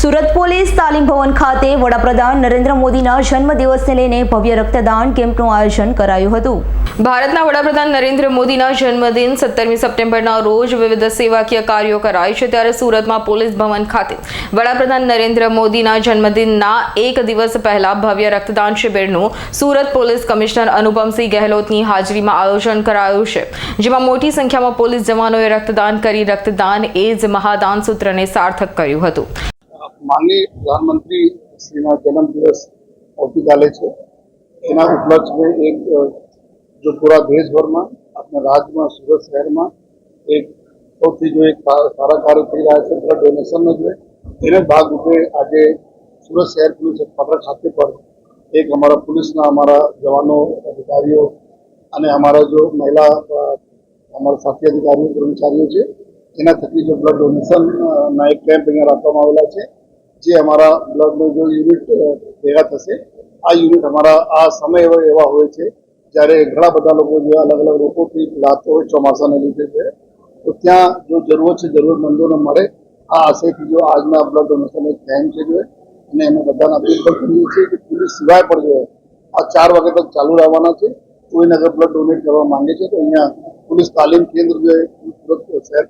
Surat police તાલીમ ભવન ખાતે વડાપ્રધાન નરેન્દ્ર મોદીના જન્મદિવસને લઈને ભવ્ય રક્તદાન કેમ્પનું આયોજન કરાયું હતું. ભારતના વડાપ્રધાન નરેન્દ્ર મોદીના જન્મદિન સત્તરમી સપ્ટેમ્બરના રોજ વિવિધ સેવાકીય કાર્યો કરાય છે ત્યારે સુરતમાં પોલીસ ભવન ખાતે વડાપ્રધાન નરેન્દ્ર મોદીના જન્મદિનના એક દિવસ પહેલા ભવ્ય રક્તદાન શિબિરનું સુરત પોલીસ કમિશનર અનુપમસિંહ ગહેલોતની હાજરીમાં આયોજન કરાયું છે. જેમાં મોટી સંખ્યામાં પોલીસ જવાનોએ રક્તદાન કરી રક્તદાન એ જ મહાદાન સૂત્રને સાર્થક કર્યું હતું. માનનીય પ્રધાનમંત્રી શ્રીના જન્મદિવસ આવતીકાલે છે. એના ઉપલક્ષમાં એક જો પૂરા દેશભરમાં, આપણા રાજ્યમાં, સુરત શહેરમાં એક સૌથી જો એક સારા કાર્ય થઈ રહ્યા છે બ્લડ ડોનેશનનો જોઈએ એને ભાગરૂપે આજે સુરત શહેર પોલીસ હેડક્વાર્ટર ખાતે પર એક અમારા પોલીસના અમારા જવાનો, અધિકારીઓ અને અમારા જો મહિલા અમારા સાથી અધિકારીઓ, કર્મચારીઓ છે, એના થકી જો બ્લડ ડોનેશનના એક કેમ્પ અહીંયા રાખવામાં આવેલા છે. જે અમારા બ્લડનું જો યુનિટ ભેગા થશે, આ યુનિટ અમારા આ સમય એવા હોય છે, જ્યારે ઘણા બધા લોકો જે અલગ અલગ રોગોથી પીડાતો હોય, ચોમાસાને લીધે છે, તો ત્યાં જો જરૂર છે જરૂરમંદોને મળે, આ આશયથી જો આજના બ્લડ ડોનેશન એક કેમ્પ છે જો, અને અમે બધાને અપીલ પણ કરીએ છીએ કે પોલીસ સિવાય પણ જો આ ચાર વાગે તક ચાલુ રહેવાના છે કોઈને અગર બ્લડ ડોનેટ કરવા માંગે છે, તો અહીંયા પોલીસ તાલીમ કેન્દ્ર જે, સુરત શહેર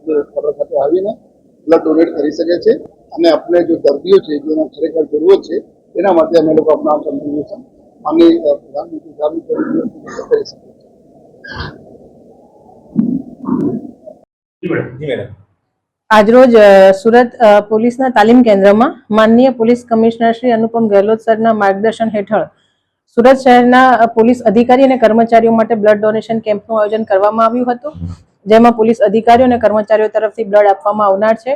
ખાતે આવીને ડોનેટ કરી શકે છે અને આપણે જો દર્દીઓ છે જેનો ખરેખર જરૂરત છે એના માટે અમે લોકો આપણા કન્ટ્રીબ્યુશન માનનીય પ્રધાનમંત્રી સાહેબ કરી શકીએ છીએ. જી મેડમ જી મેડમ. આજરોજ સુરત પોલીસના તાલીમ કેન્દ્રમાં માનનીય પોલીસ કમિશનર શ્રી અનુપમ ગેહલોત સરના માર્ગદર્શન હેઠળ સુરત શહેરના પોલીસ અધિકારી અને કર્મચારીઓ માટે બ્લડ ડોનેશન કેમ્પનું આયોજન કરવામાં આવ્યું હતું. જેમાં પોલીસ અધિકારીઓ અને કર્મચારીઓ તરફથી બ્લડ આપવામાં આવનાર છે.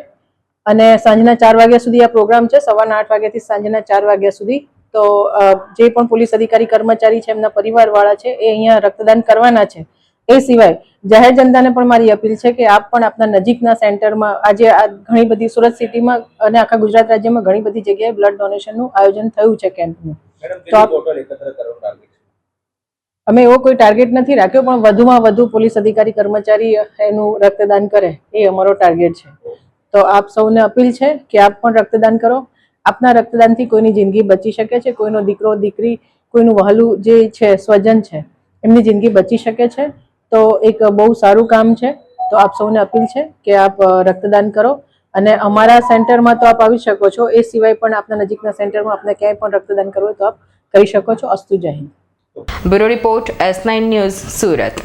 અને સાંજના ચાર વાગ્યા સુધી આ પ્રોગ્રામ છે સવારના આઠ વાગ્યાથી સાંજના ચાર વાગ્યા સુધી. તો જે પણ પોલીસ અધિકારી કર્મચારી છે એમના પરિવારવાળા છે એ અહીંયા રક્તદાન કરવાના છે. એ સિવાય જાહેર જનતાને પણ મારી અપીલ છે કે આપ પણ આપના નજીકના સેન્ટરમાં આજે આ ઘણી બધી સુરત સિટીમાં અને આખા ગુજરાત રાજ્યમાં ઘણી બધી જગ્યાએ બ્લડ ડોનેશનનું આયોજન થયું છે કેમ્પનું. તો આપ- અમે એવો કોઈ ટાર્ગેટ નથી રાખ્યો પણ વધુમાં વધુ પોલીસ અધિકારી કર્મચારી એનું રક્તદાન કરે એ અમારો ટાર્ગેટ છે. તો આપ સૌને અપીલ છે કે આપ પણ રક્તદાન કરો. આપના રક્તદાનથી કોઈની જિંદગી બચી શકે છે, કોઈનો દીકરો, દીકરી, કોઈનું વહલું જે છે, સ્વજન છે, એમની જિંદગી બચી શકે છે. તો એક બહુ સારું કામ છે. તો આપ સૌને અપીલ છે કે આપ રક્તદાન કરો. અને અમારા સેન્ટરમાં તો આપ આવી શકો છો. એ સિવાય પણ આપના નજીકના સેન્ટરમાં આપને ક્યાંય પણ રક્તદાન કરવું હોય તો આપ કરી શકો છો. અસ્તુ જય Hind. Bureau report S nine news Surat.